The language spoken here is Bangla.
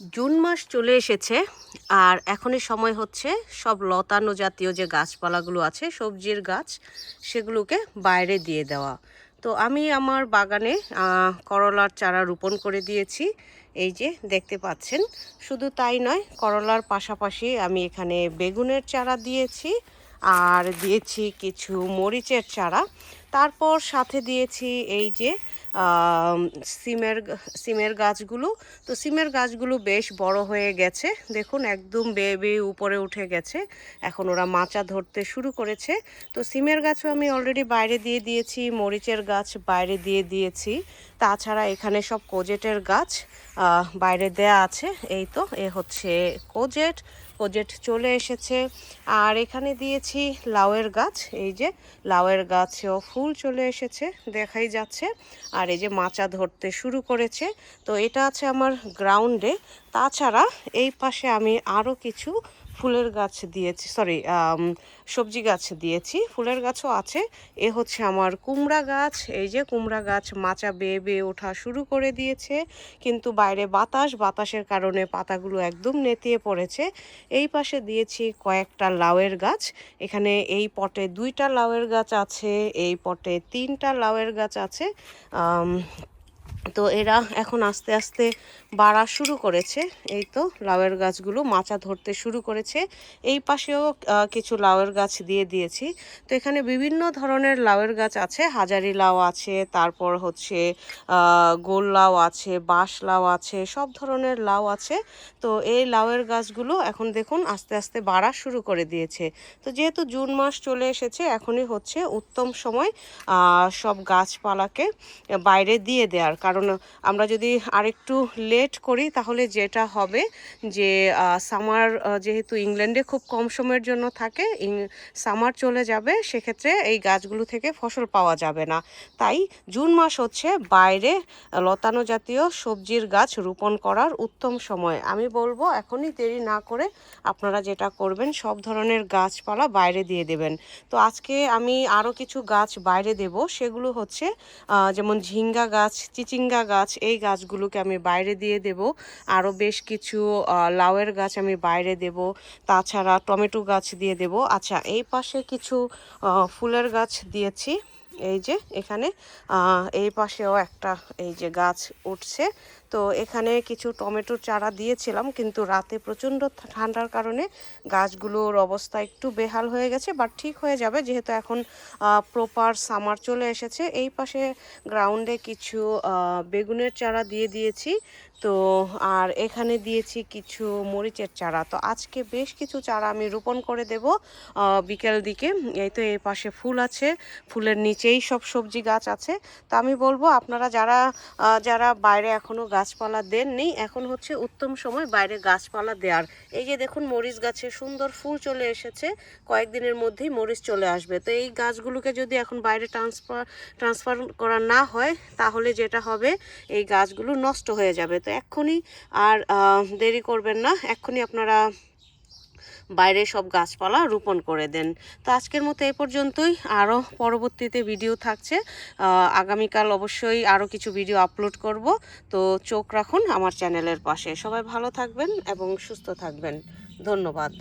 জুন মাস চলে এসেছে আর এখনই সময় হচ্ছে সব লতানো জাতীয় যে গাছপালাগুলো আছে, সবজির গাছ, সেগুলোকে বাইরে দিয়ে দেওয়া। তো আমি আমার বাগানে করলার চারা রোপণ করে দিয়েছি। এই যে দেখতে পাচ্ছেন, শুধু তাই নয়, করলার পাশাপাশি আমি এখানে বেগুনের চারা দিয়েছি। আর দিয়েছি কিছু মরিচের চারা। তারপর সাথে দিয়েছি এই যে সিমের সিমের গাছগুলো। তো সিমের গাছগুলো বেশ বড় হয়ে গেছে। দেখুন, একদম বেয়ে বেয়ে উপরে উঠে গেছে। এখন ওরা মাচা ধরতে শুরু করেছে। তো সিমের গাছও আমি অলরেডি বাইরে দিয়ে দিয়েছি, মরিচের গাছ বাইরে দিয়ে দিয়েছি। তাছাড়া এখানে সব কোজেটের গাছ বাইরে দেয়া আছে। এই তো, এ হচ্ছে কোজেট কোজেট চলে এসেছে। আর এখানে দিয়েছি লাউয়ের গাছ। এই যে লাউয়ের গাছেও ফুল চলে এসেছে, দেখাই যাচ্ছে। আর এই যে মাচা ধরতে শুরু করেছে। তো এটা আছে আমার গ্রাউন্ডে। তাছাড়া এই পাশে আমি আরও কিছু ফুলের গাছ দিয়েছি সরি সবজি গাছ দিয়েছি, ফুলের গাছও আছে। এ হচ্ছে আমার কুমড়া গাছ, এই যে কুমড়া গাছ মাচা বেয়ে বেয়ে ওঠা শুরু করে দিয়েছে। কিন্তু বাইরে বাতাস, বাতাসের কারণে পাতাগুলো একদম নেতিয়ে পড়েছে। এই পাশে দিয়েছি কয়েকটা লাউয়ের গাছ। এখানে এই পটে দুইটা লাউয়ের গাছ আছে, এই পটে তিনটা লাউয়ের গাছ আছে। তো এরা এখন আস্তে আস্তে বাড়া শুরু করেছে। এই তো লাউয়ের গাছগুলো মাচা ধরতে শুরু করেছে। এই পাশেও কিছু লাউয়ের গাছ দিয়ে দিয়েছি। তো এখানে বিভিন্ন ধরনের লাউয়ের গাছ আছে। হাজারি লাউ আছে, তারপর হচ্ছে গোল লাউ আছে, বাঁশ লাউ আছে, সব ধরনের লাউ আছে। তো এই লাউয়ের গাছগুলো এখন দেখুন আস্তে আস্তে বাড়া শুরু করে দিয়েছে। তো যেহেতু জুন মাস চলে এসেছে, এখনই হচ্ছে উত্তম সময় সব গাছপালাকে বাইরে দিয়ে দেওয়ার কারণ আমরা যদি আরেকটু লেট করি, তাহলে যেটা হবে যে সামার যেহেতু ইংল্যান্ডে খুব কম সময়ের জন্য থাকে সামার চলে যাবে, সেক্ষেত্রে এই গাছগুলো থেকে ফসল পাওয়া যাবে না। তাই জুন মাস হচ্ছে বাইরে লতানো জাতীয় সবজির গাছ রোপণ করার উত্তম সময়। আমি বলব, এখনই দেরি না করে আপনারা যেটা করবেন, সব ধরনের গাছপালা বাইরে দিয়ে দেবেন। তো আজকে আমি আরও কিছু গাছ বাইরে দেব, সেগুলো হচ্ছে যেমন ঝিঙ্গা গাছ চিচিঙ্গা গাছ, এই গাছগুলোকে আমি বাইরে দিয়ে দেব। আরও বেশ কিছু লাউয়ের গাছ আমি বাইরে দেব। তাছাড়া টমেটো গাছ দিয়ে দেব। আচ্ছা এই পাশে কিছু ফুলের গাছ দিয়েছি। এই যে এখানে এই পাশেও একটা এই যে গাছ উঠছে। তো এখানে কিছু টমেটোর চারা দিয়েছিলাম, কিন্তু রাতে প্রচণ্ড ঠান্ডার কারণে গাছগুলোর অবস্থা একটু বেহাল হয়ে গেছে, বাট ঠিক হয়ে যাবে যেহেতু এখন প্রপার সামার চলে এসেছে। এই পাশে গ্রাউন্ডে কিছু বেগুনের চারা দিয়ে দিয়েছি। তো, আর এখানে দিয়েছি কিছু মরিচের চারা। তো আজকে বেশ কিছু চারা আমি রোপণ করে দেব বিকেল দিকে। এই তো এই পাশে ফুল আছে, ফুলের নিচেই সব সবজি গাছ আছে, তো আমি বলব আপনারা যারা যারা বাইরে এখনও গাছপালা দেননি, এখন হচ্ছে উত্তম সময় বাইরে গাছপালা দেওয়ার এই যে দেখুন মরিচ গাছে সুন্দর ফুল চলে এসেছে, কয়েকদিনের মধ্যেই মরিচ চলে আসবে। তো এই গাছগুলোকে যদি এখন বাইরে ট্রান্সফার ট্রান্সফার করা না হয়, তাহলে যেটা হবে, এই গাছগুলো নষ্ট হয়ে যাবে। তো এক্ষুনি আর দেরি করবেন না, এক্ষুনি আপনারা বাইরে সব গাছপালা রোপণ করে দেন। তো আজকের মতো এ পর্যন্তই। আরও পরবর্তীতে ভিডিও থাকছে। আগামীকাল অবশ্যই আরও কিছু ভিডিও আপলোড করব। তো চোখ রাখুন আমার চ্যানেলের পাশে। সবাই ভালো থাকবেন এবং সুস্থ থাকবেন। ধন্যবাদ।